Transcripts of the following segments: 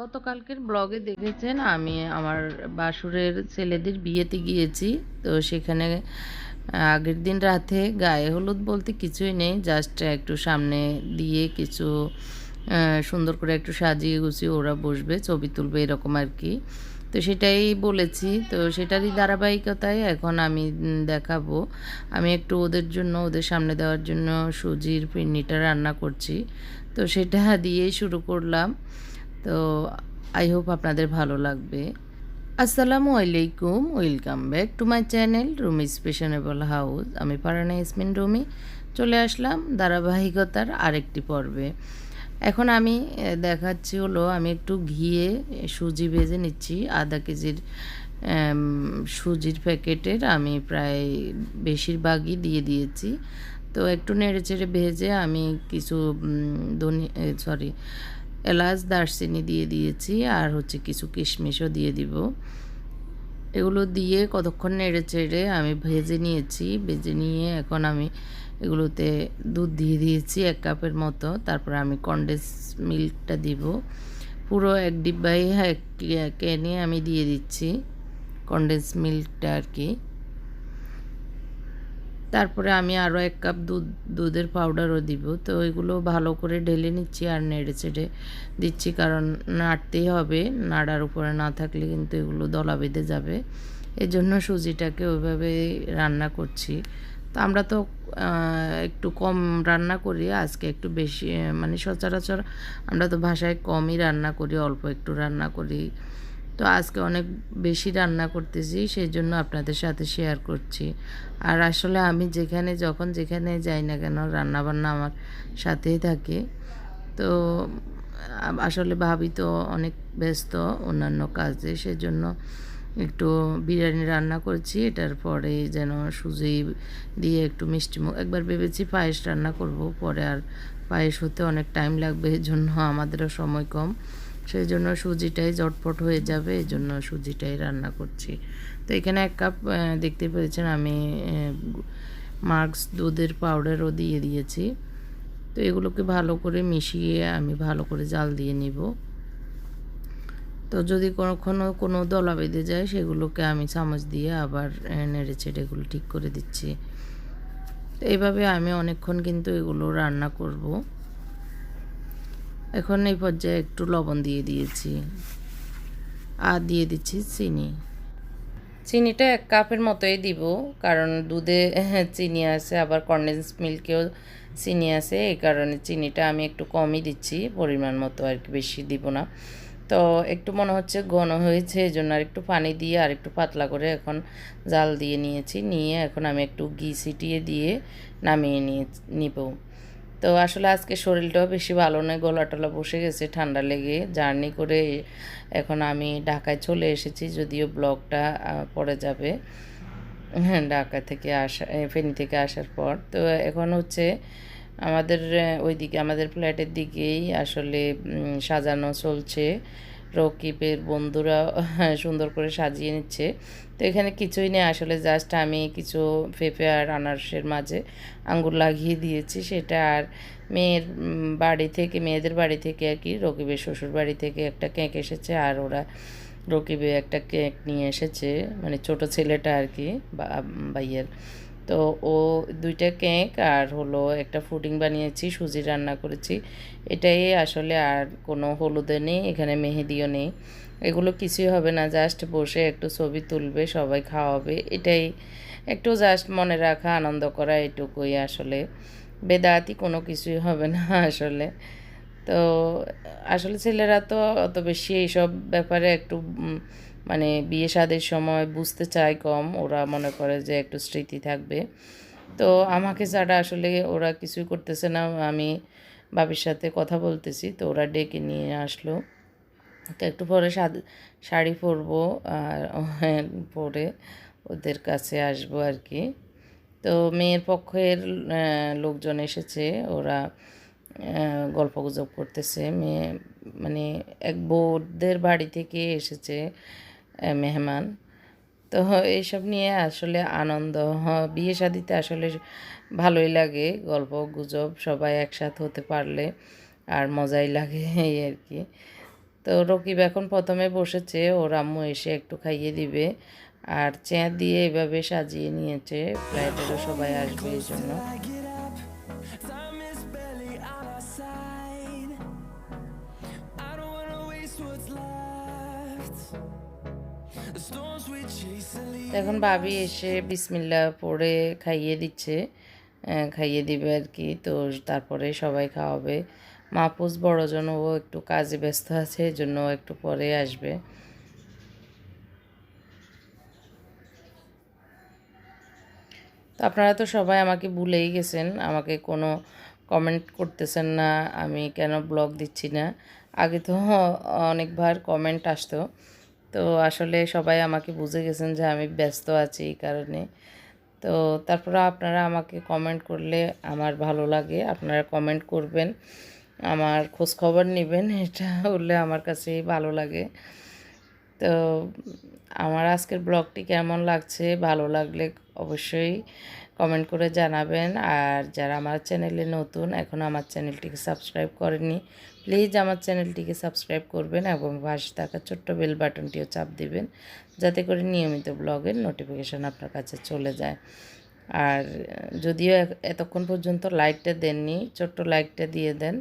গতকালকের ব্লগে দেখেছেন, আমি আমার বাসুরের ছেলেদের বিয়েতে গিয়েছি। তো সেখানে আগের দিন রাতে গায়ে হলুদ বলতে কিছুই নেই জাস্ট একটু সামনে দিয়ে কিছু সুন্দর করে একটু সাজিয়ে গুছিয়ে ওরা বসবে, ছবি তুলবে এরকম আর কি। তো সেটাই বলেছি। তো সেটারই ধারাবাহিকতায় এখন আমি দেখাবো। আমি একটু ওদের জন্য, ওদের সামনে দেওয়ার জন্য সুজির পিন্নিটা রান্না করছি। তো সেটা দিয়েই শুরু করলাম। তো আই হোপ আপনাদের ভালো লাগবে। আসসালামু আলাইকুম, welcome back to my channel Rumi fashionable house. আমি পারানা ইসমিন রুমি, চলে আসলাম ধারাবাহিকতার আরেকটি পর্বে। এখন আমি দেখাচ্ছি হলো, আমি একটু ঘিয়ে সুজি ভেজে নিচ্ছি, আধা কেজির সুজির প্যাকেটের। আমি প্রায় বেশিরভাগই দিয়ে দিয়েছি। তো একটু নেড়ে চেড়ে ভেজে আমি কিছু ধনি সরি এলাচ, দারচিনি দিয়ে দিয়েছি আর হচ্ছে কিছু কিশমিশও দিয়ে দিব। এগুলো দিয়ে কতক্ষণ নেড়ে চেড়ে আমি ভেজে নিয়েছি। ভেজে নিয়ে এখন আমি এগুলোতে দুধ দিয়ে দিয়েছি এক কাপের মতো। তারপর আমি কন্ডেন্স মিল্কটা দিব। পুরো এক ডিব্বাই এক ক্যানে আমি দিয়ে দিচ্ছি কন্ডেন্স মিল্কটা আর কি। তারপরে আমি আরও এক কাপ দুধ, দুধের পাউডারও দিব। তো এগুলো ভালো করে ঢেলে নিচ্ছি আর নেড়ে চেড়ে দিচ্ছি কারণ নাড়তেই হবে। নাড়ার উপরে না থাকলে কিন্তু এগুলো দলা বেঁধে যাবে। এই জন্য সুজিটাকে ওইভাবে রান্না করছি। তো আমরা তো একটু কম রান্না করি, আজকে একটু বেশি মানে সচরাচর আমরা তো ভাষায় কমই রান্না করি, অল্প একটু রান্না করি। তো আজকে অনেক বেশি রান্না করতেছি সেই জন্য আপনাদের সাথে শেয়ার করছি। আর আসলে আমি যেখানে, যখন যেখানে যাই না কেন রান্না বান্না আমার সাথেই থাকে। তো আসলে ভাবি তো অনেক ব্যস্ত অন্যান্য কাজে, সেজন্য একটু বিরিয়ানি রান্না করছি। এটার পরে যেন সুজি দিয়ে একটু মিষ্টি মুখ, একবার ভেবেছি পায়েস রান্না করব, পরে আর পায়েস হতে অনেক টাইম লাগবে এই জন্য আমাদেরও সময় কম। সেই জন্য সুজিটাই জটপট হয়ে যাবে এই জন্য সুজিটাই রান্না করছি। তো এখানে এক কাপ দেখতে পেয়েছেন আমি মার্কস দুধের পাউডারও দিয়ে দিয়েছি। তো এগুলোকে ভালো করে মিশিয়ে আমি ভালো করে জাল দিয়ে নিব। তো যদি কখনো কোনো দলা বেঁধে যায়, সেগুলোকে আমি চামচ দিয়ে আবার নেড়ে চেড়ে এগুলো ঠিক করে দিচ্ছি। তো এইভাবে আমি অনেকক্ষণ কিন্তু এগুলো রান্না করব। এখন এই পর্যায়ে একটু লবণ দিয়ে দিয়েছি আর দিয়ে দিচ্ছি চিনি। চিনিটা এক কাপের মতোই দিব, কারণ দুধে চিনি আছে, আবার কন্ডেন্স মিল্কেও চিনি আছে, এই কারণে চিনিটা আমি একটু কমই দিচ্ছি, পরিমাণ মতো আর কি বেশি দিব না। তো একটু মনে হচ্ছে ঘন হয়েছে এই জন্য আর একটু পানি দিয়ে আর একটু পাতলা করে এখন জাল দিয়ে নিয়েছি, নিয়ে এখন আমি একটু ঘি ছিটিয়ে দিয়ে নামিয়ে নিয়ে নিব। তো আসলে আজকে শরীরটাও বেশি ভালো নয় গলা টলা বসে গেছে ঠান্ডা লেগে। জার্নি করে এখন আমি ঢাকায় চলে এসেছি, যদিও ব্লগটা পড়ে যাবে। হ্যাঁ ঢাকা থেকে আসা ফেনী থেকে আসার পর। তো এখন হচ্ছে আমাদের ওইদিকে, আমাদের ফ্ল্যাটের দিকেই আসলে সাজানো চলছে। রকিবের বন্ধুরা সুন্দর করে সাজিয়ে নিচ্ছে। তো এখানে কিছুই নেই, আসলে জাস্ট আমি কিছু পেঁপে আর আনারসের মাঝে আঙ্গুর লাগিয়ে দিয়েছি, সেটা আর মেয়ের বাড়ি থেকে, মেয়েদের বাড়ি থেকে আর কি, রকিবের শ্বশুর বাড়ি থেকে একটা কেক এসেছে, আর ওরা রকিবে একটা কেক নিয়ে এসেছে মানে ছোট ছেলেটা আর কি, বা- ভাইয়ের। তো ও দুইটা কেক আর হলো একটা ফুডিং বানিয়েছি, সুজি রান্না করেছি। এটাই আসলে আর কোনো হলুদে নেই, এখানে মেহেদিও নেই। এগুলো কিছুই হবে না, জাস্ট বসে একটু ছবি তুলবে, সবাই খাওয়াবে। এটাই একটু জাস্ট মনে রাখা, আনন্দ করা, এটুকুই আসলে। বেদাতি কোনো কিছুই হবে না আসলে। তো আসলে ছেলেরা তো অত বেশি এইসব ব্যাপারে একটু মানে বিয়ে শাদের সময় বুঝতে চায় কম ওরা মনে করে যে একটু স্মৃতি থাকবে। তো আমাকে ছাড়া আসলে ওরা কিছুই করতেছে না আমি বাবির সাথে কথা বলতেছি তো ওরা ডেকে নিয়ে আসলো। তো একটু পরে শাড়ি পরবো আর পরে ওদের কাছে আসব আর কি। তো মেয়ের পক্ষের লোকজন এসেছে ওরা আহ, গল্পগুজব করতেছে। মেয়ে মানে এক বউদের বাড়ি থেকে এসেছে মেহমান। তো এইসব নিয়ে আসলে আনন্দ বিয়ে শাদিতে আসলে ভালোই লাগে। গল্প, গুজব সবাই একসাথে হতে পারলে আর মজাই লাগে এই আর কি। তো রকিব এখন প্রথমে বসেছে, ওর আম্মু এসে একটু খাইয়ে দিবে। আর চেয়ার দিয়ে এভাবে সাজিয়ে নিয়েছে ফ্লাইটেরও সবাই আসবে এই জন্য। What's left. এখন ভাবি এসে বিসমিল্লা পড়ে খাইয়ে দিচ্ছে খাইয়ে দিবে আর কি। তো তারপরে সবাই খাওয়াবে। মাহফুজ বড়জন ও একটু কাজে ব্যস্ত আছে জন্য একটু পরে আসবে। তো আপনারা তো সবাই আমাকে ভুলেই গেছেন, আমাকে কোনো কমেন্ট করতেছেন না, আমি কেন ব্লগ দিচ্ছি না? আগে তো অনেকবার কমেন্ট আসতো। তো আসলে সবাই আমাকে বুঝে গেছেন যে আমি ব্যস্ত আছি এই কারণে। তো তারপরে আপনারা আমাকে কমেন্ট করলে আমার ভালো লাগে, আপনারা কমেন্ট করবেন, আমার খোঁজ খবর নেবেন, এটা হলে আমার কাছেই ভালো লাগে। তো আমার আজকের ব্লগটি কেমন লাগছে, ভালো লাগলে অবশ্যই কমেন্ট করে জানাবেন। আর যারা আমার চ্যানেলে নতুন, এখন আমার চ্যানেলটিকে সাবস্ক্রাইব করেনি প্লিজ আমার চ্যানেলটিকে সাবস্ক্রাইব করবেন এবং পাশে থাকা ছোট্ট বেল বাটনটিও চাপ দিবেন, যাতে করে নিয়মিত ব্লগের নোটিফিকেশান আপনার কাছে চলে যায়। আর যদিও এতক্ষণ পর্যন্ত লাইকটা দেননি, ছোট্ট লাইকটা দিয়ে দেন।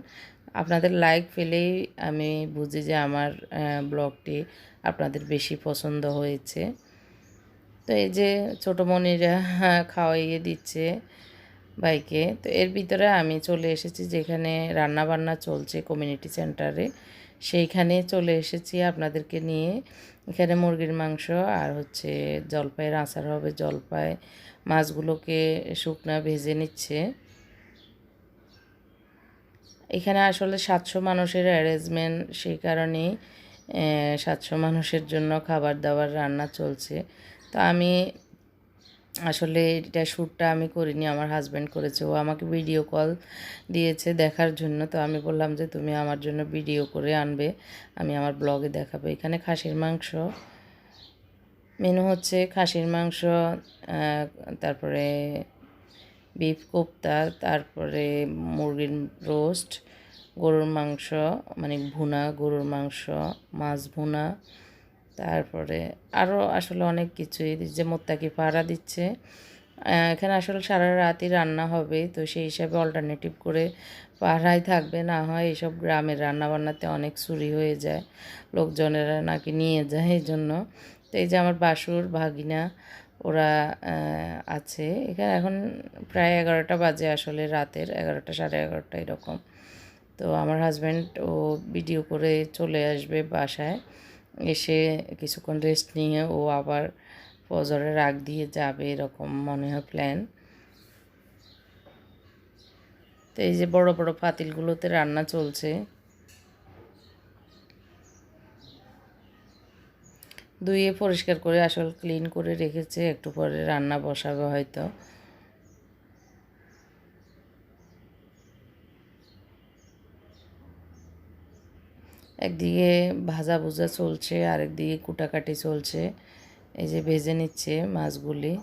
আপনাদের লাইক পেলেই আমি বুঝি যে আমার ব্লগটি আপনাদের বেশি পছন্দ হয়েছে। তো এই যে ছোটো মনিরা খাওয়াইয়ে দিচ্ছে ভাইকে। তো এর ভিতরে আমি চলে এসেছি যেখানে রান্না বান্না চলছে কমিউনিটি সেন্টারে সেইখানে চলে এসেছি আপনাদেরকে নিয়ে। এখানে মুরগির মাংস আর হচ্ছে জলপাইয়ের আচার হবে। জলপাই মাছগুলোকে শুকনা ভেজে নিচ্ছে। এখানে আসলে সাতশো মানুষের অ্যারেঞ্জমেন্ট সেই কারণেই সাতশো মানুষের জন্য খাবার দাবার রান্না চলছে। তো আমি আসলে এটা শ্যুটটা আমি করিনি, আমার হাজব্যান্ড করেছে। ও আমাকে ভিডিও কল দিয়েছে দেখার জন্য। তো আমি বললাম যে, তুমি আমার জন্য ভিডিও করে আনবে, আমি আমার ব্লগে দেখাবো। এখানে খাসির মাংস মেনু হচ্ছে খাসির মাংস তারপরে বিফ কোপ্তা, তারপরে মুরগির রোস্ট গরুর মাংস মানে ভুনা, গরুর মাংস, মাছ ভুনা তারপরে আরও আসলে অনেক কিছুই যে মোত্তাকি পাড়া দিচ্ছে। এখানে আসলে সারা রাতই রান্না হবে। তো সেই হিসাবে অল্টারনেটিভ করে পাড়াই থাকবে। না হয় এইসব গ্রামের রান্না বান্নাতে অনেক চুরি হয়ে যায়। লোকজনেরা নাকি নিয়ে যায় এই জন্য তো এই যে আমার বাসুর, ভাগিনা ওরা আছে। এখানে এখন প্রায় এগারোটা বাজে আসলে রাতের। এগারোটা সাড়ে এগারোটা এরকম। তো আমার হাজব্যান্ড ও ভিডিও করে চলে আসবে বাসায়। এসে কিছুক্ষণ রেস্ট নিয়ে ও আবার ফজরের রাগ দিয়ে যাবে এরকম মনে হয় প্ল্যান তো এই যে বড় বড় পাতিলগুলোতে রান্না চলছে। ধুয়ে পরিষ্কার করে আসল ক্লিন করে রেখেছে, একটু পরে রান্না বসাবে হয়তো। একদিকে ভাজা ভুজা চলছে, আরেকদিকে কুটাকাটি চলছে। এই যে ভেজে নিচ্ছে মাছগুলি।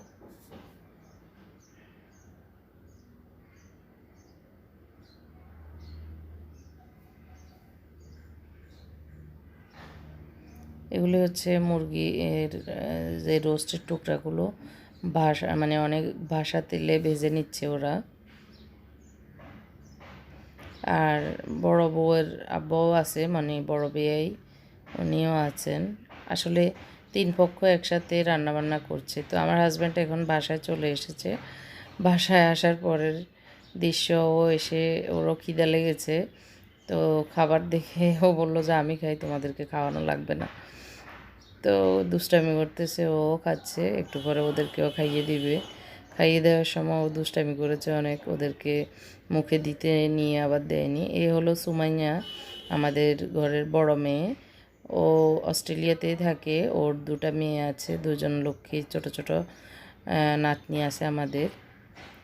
এগুলি হচ্ছে মুরগি এর যে রোস্টের টুকরাগুলো ভাষা মানে অনেক ভাষা তেলে ভেজে নিচ্ছে ওরা আর বড় বউয়ের আব্বাও আছে মানে বড় বেয়াই। উনিও আছেন। আসলে তিন পক্ষ একসাথে রান্নাবান্না করছে। তো আমার হাজব্যান্ড এখন বাসায় চলে এসেছে। বাসায় আসার পরের দৃশ্য ও এসে ওরও খিদা লেগেছে। তো খাবার দেখে ও বলল যে, আমি খাই, তোমাদেরকে খাওয়ানো লাগবে না। তো দুষ্টামি করতেছে, ও খাচ্ছে। একটু পরে ওদেরকেও খাইয়ে দিবে। খাইয়ে দেওয়ার সময় ও দুষ্টামি করেছে, অনেক ওদেরকে মুখে দিতে নিয়ে আবার দেয়নি। এ হলো সুমাইয়া, আমাদের ঘরের বড় মেয়ে। ও অস্ট্রেলিয়াতেই থাকে, ওর দুটা মেয়ে আছে, দুজন লক্ষ্মী, ছোট ছোট নাতনি আছে আমাদের।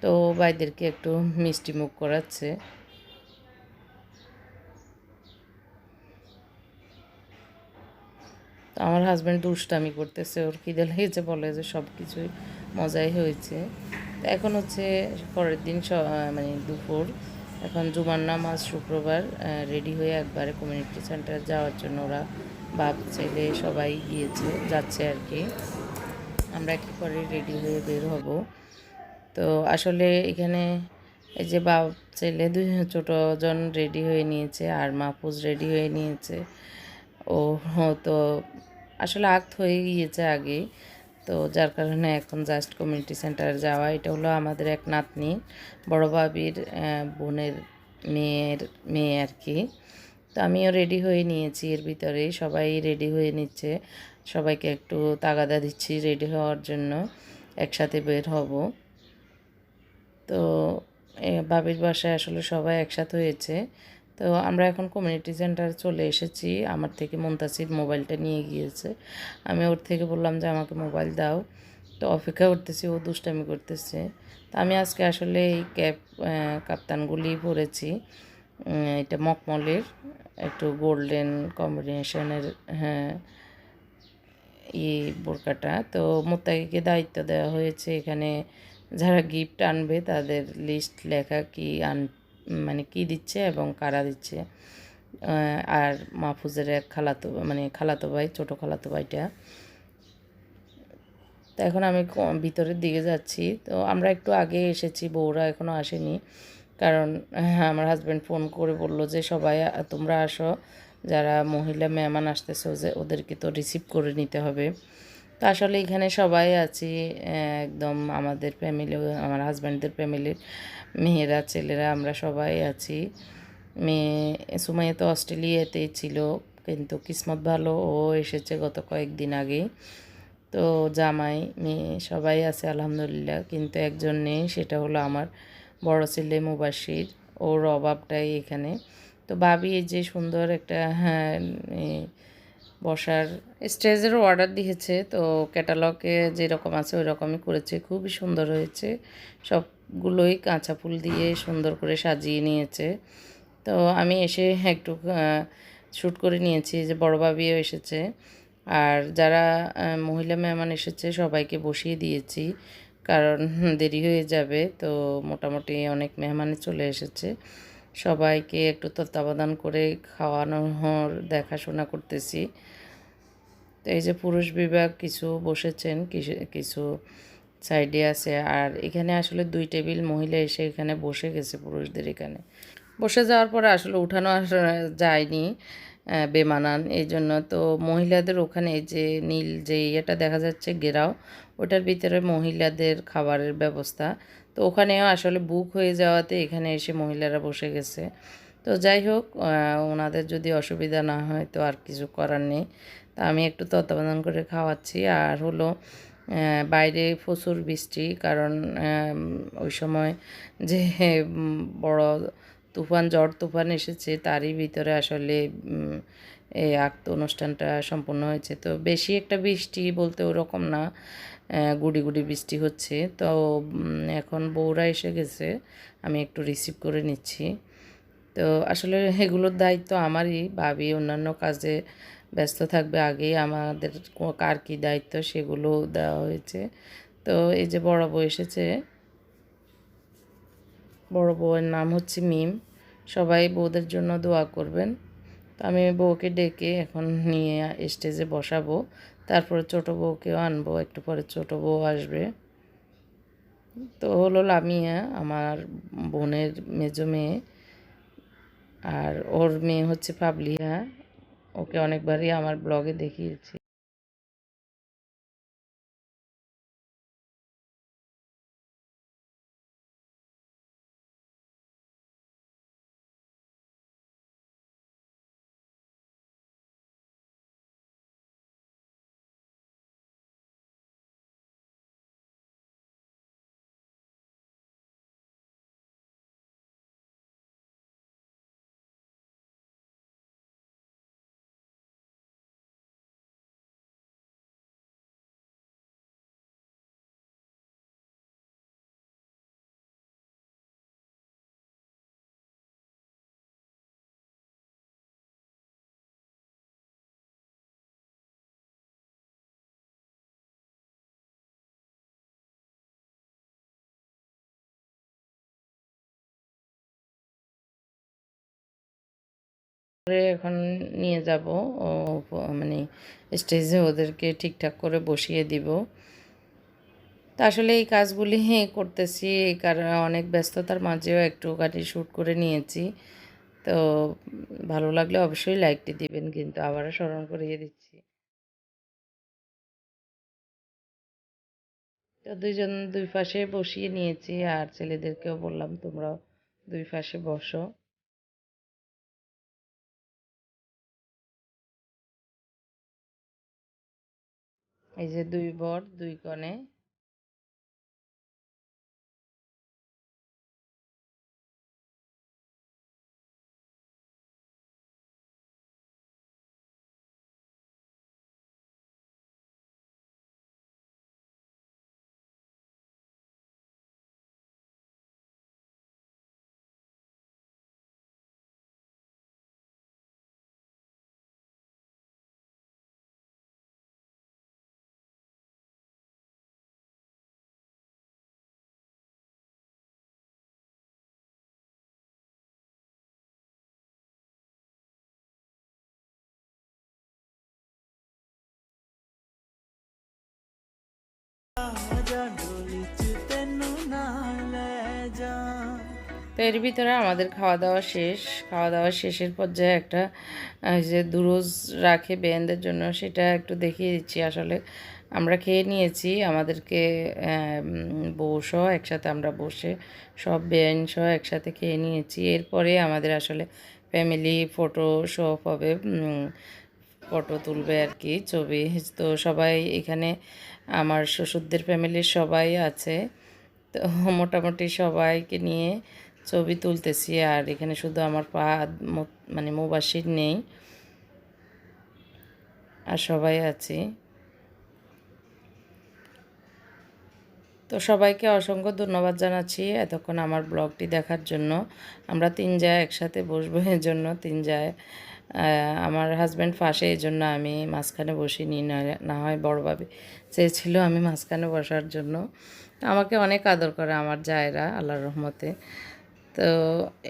তো ভাইদেরকে একটু মিষ্টি মুখ করাচ্ছে। আমার হাজব্যান্ড দুষ্টামি করতেছে, ওর খিদে লেগেছে, বলে যে সব কিছুই মজাই হয়েছে। তো এখন হচ্ছে পরের দিন মানে দুপুর। এখন জুমার নামাজ শুক্রবার রেডি হয়ে একবারে কমিউনিটি সেন্টার যাওয়ার জন্য ওরা বাপ ছেলে সবাই গিয়েছে, যাচ্ছে আর কি। আমরা কি করে রেডি হয়ে বের হব। তো আসলে এখানে এই যে বাপ ছেলে দুই ছোটো জন রেডি হয়ে নিয়েছে, আর মাহফুজ রেডি হয়ে নিয়েছে। ও তো আসলে আক্ত হয়ে গিয়েছে আগে তো যার কারণে এখন জাস্ট কমিউনিটি সেন্টার যাওয়া, এটা হলো আমাদের এক নাতনি, বড় ভাবির বোনের মেয়ের মেয়ে আর কি। তো আমিও রেডি হয়ে নিয়েছি, এর ভিতরে সবাই রেডি হয়ে নিচ্ছে। সবাইকে একটু তাগাদা দিচ্ছি রেডি হওয়ার জন্য, একসাথে বের হব। তো বাবির বাসায় আসলে সবাই একসাথে হয়েছে। তো আমরা এখন কমিউনিটি সেন্টার চলে এসেছি। আমার থেকে মুন্তাসির মোবাইলটা নিয়ে গিয়েছে। আমি ওর থেকে বললাম যে, আমাকে মোবাইল দাও। তো অপেক্ষা করতেছি, ও দুষ্টামি করতেছে। তো আমি আজকে আসলে এই ক্যাপ কাপ্তানগুলি পরেছি। এটা মকমলের একটু গোল্ডেন কম্বিনেশনের হ্যাঁ ই বোরকাটা। তো মোত্তাকিকে দায়িত্ব দেওয়া হয়েছে। এখানে যারা গিফট আনবে, তাদের লিস্ট লেখা কি আন মানে কি দিচ্ছে এবং কারা দিচ্ছে? আর মাহফুজের এক খালাতো মানে খালাতো ভাই, ছোটো খালাতো ভাইটা। তো এখন আমি ভিতরের দিকে যাচ্ছি। তো আমরা একটু আগে এসেছি, বউরা এখনও আসেনি। কারণ আমার হাজব্যান্ড ফোন করে বলল যে, সবাই, তোমরা আসো। যারা মহিলা মেহমান আসতেছে যে ওদেরকে তো রিসিভ করে নিতে হবে। তো আসলে এখানে সবাই আছি একদম আমাদের ফ্যামিলি আমার হাজব্যান্ডদের ফ্যামিলির মেয়েরা, ছেলেরা, আমরা সবাই আছি। মেয়ে সুমাইয়া তো অস্ট্রেলিয়াতেই ছিল, কিন্তু কিসমত ভালো, ও এসেছে গত কয়েকদিন আগেই। তো জামাই, মেয়ে সবাই আছে, আলহামদুলিল্লাহ। কিন্তু একজন নেই, সেটা হলো আমার বড় ছেলে মুবাসির ওর অভাবটাই এখানে। তো ভাবি যে সুন্দর একটা হ্যাঁ বসার স্টেজেরও অর্ডার দিয়েছে, তো ক্যাটালগে যেরকম আছে ওই রকমই করেছে। খুবই সুন্দর হয়েছে। সবগুলোই কাঁচা ফুল দিয়ে সুন্দর করে সাজিয়ে নিয়েছে। তো আমি এসে একটু শ্যুট করে নিয়েছি যে বড় ভাবিও এসেছে। আর যারা মহিলা মেহমান এসেছে সবাইকে বসিয়ে দিয়েছি, কারণ দেরি হয়ে যাবে, তো মোটামুটি অনেক মেহমানে চলে এসেছে। সবাইকে একটু তত্ত্বাবধান করে খাওয়ানোর দেখাশোনা করতেছি। তো এই যে পুরুষ বিভাগ কিছু বসেছেন, কিছু কিছু সাইডে আছে, আর এখানে আসলে দুই টেবিল মহিলা এসে এখানে বসে গেছে পুরুষদের এখানে। বসে যাওয়ার পরে আসলে উঠানো যায়নি বেমানান। এই জন্য তো মহিলাদের ওখানে যে নীল যে ইয়েটা দেখা যাচ্ছে গেরাও ওটার ভিতরে মহিলাদের খাবারের ব্যবস্থা। তো ওখানেও আসলে বুক হয়ে যাওয়াতে এখানে এসে মহিলারা বসে গেছে। তো যাই হোক ওনাদের যদি অসুবিধা না হয় তো আর কিছু করার নেই। তা আমি একটু তত্ত্বাবধান করে খাওয়াচ্ছি। আর হলো বাইরে প্রচুর বৃষ্টি, কারণ ওই সময় যে বড় তুফান, ঝড় তুফান এসেছে, তারই ভিতরে আসলে এই আক্ত অনুষ্ঠানটা সম্পূর্ণ হয়েছে। তো বেশি একটা বৃষ্টি বলতে ওরকম না গুড়ি গুড়ি বৃষ্টি হচ্ছে। তো এখন বউরা এসে গেছে, আমি একটু রিসিভ করে নিচ্ছি। তো আসলে এগুলোর দায়িত্ব আমারই, ভাবি অন্যান্য কাজে ব্যস্ত থাকবে আগেই আমাদের কার কী দায়িত্ব সেগুলো দেওয়া হয়েছে। তো এই যে বড় বউ এসেছে, বড় বউয়ের নাম হচ্ছে মিম। সবাই বউদের জন্য দোয়া করবেন। তো আমি বউকে ডেকে এখন নিয়ে স্টেজে বসাবো। তারপরে ছোটো বউকেও আনব, একটু পরে ছোটো বউ আসবে। তো হলো লামিয়া, আমার বোনের মেজো মেয়ে। আর ওর মেয়ে হচ্ছে পাবলিয়া। ওকে অনেকবারই আমার ব্লগে দেখিয়েছি করে এখন নিয়ে যাব। ও মানে স্টেজে ওদেরকে ঠিকঠাক করে বসিয়ে দিব। তা আসলে এই কাজগুলি করতেছি কারণ অনেক ব্যস্ততার মাঝেও একটু গাড়ি শ্যুট করে নিয়েছি। তো ভালো লাগলে অবশ্যই লাইকটি দিবেন, কিন্তু আবারও স্মরণ করিয়ে দিচ্ছি। তো দুইজন দুই পাশে বসিয়ে নিয়েছি, আর ছেলেদেরকেও বললাম তোমরাও দুই পাশে বসো। এই যে দুই বর দুই কনে। তো এর ভিতরে আমাদের খাওয়া দাওয়া শেষ। খাওয়া দাওয়া শেষের পর্যায়ে একটা যে দুরোজ রাখে বেয়েনদের জন্য, সেটা একটু দেখিয়ে দিচ্ছি। আসলে আমরা খেয়ে নিয়েছি, আমাদেরকে বউসহ একসাথে আমরা বসে সব বেআইন সহ একসাথে খেয়ে নিয়েছি। এরপরে আমাদের আসলে ফ্যামিলি ফটো শপ হবে। ফটো তুলবে আর কি, ছবি। তো সবাই এখানে, আমার শ্বশুরদের ফ্যামিলির সবাই আছে। তো মোটামুটি সবাইকে নিয়ে ছবি তুলতেছি, আর এখানে শুধু আমার পা মানে মুবাসির নেই। আর সবাই আছি। তো সবাইকে অসংখ্য ধন্যবাদ জানাচ্ছি এতক্ষণ আমার ব্লগটি দেখার জন্য। আমরা তিন যায় একসাথে বসবো এর জন্য তিন যায়। আমার হাজব্যান্ড ফাঁসে, এই জন্য আমি মাঝখানে বসিনি, না না হয় বড়ভাবে চেয়েছিল আমি মাঝখানে বসার জন্য। আমাকে অনেক আদর করে আমার জায়রা, আল্লাহর রহমতে। তো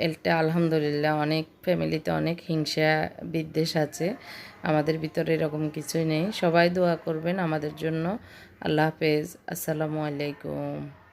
এটা আলহামদুলিল্লাহ, অনেক ফ্যামিলিতে অনেক হিংসা, বিদ্বেষ আছে। আমাদের ভিতরে এরকম কিছুই নেই। সবাই দোয়া করবেন আমাদের জন্য। আল্লাহ হাফেজ। আসসালামু আলাইকুম।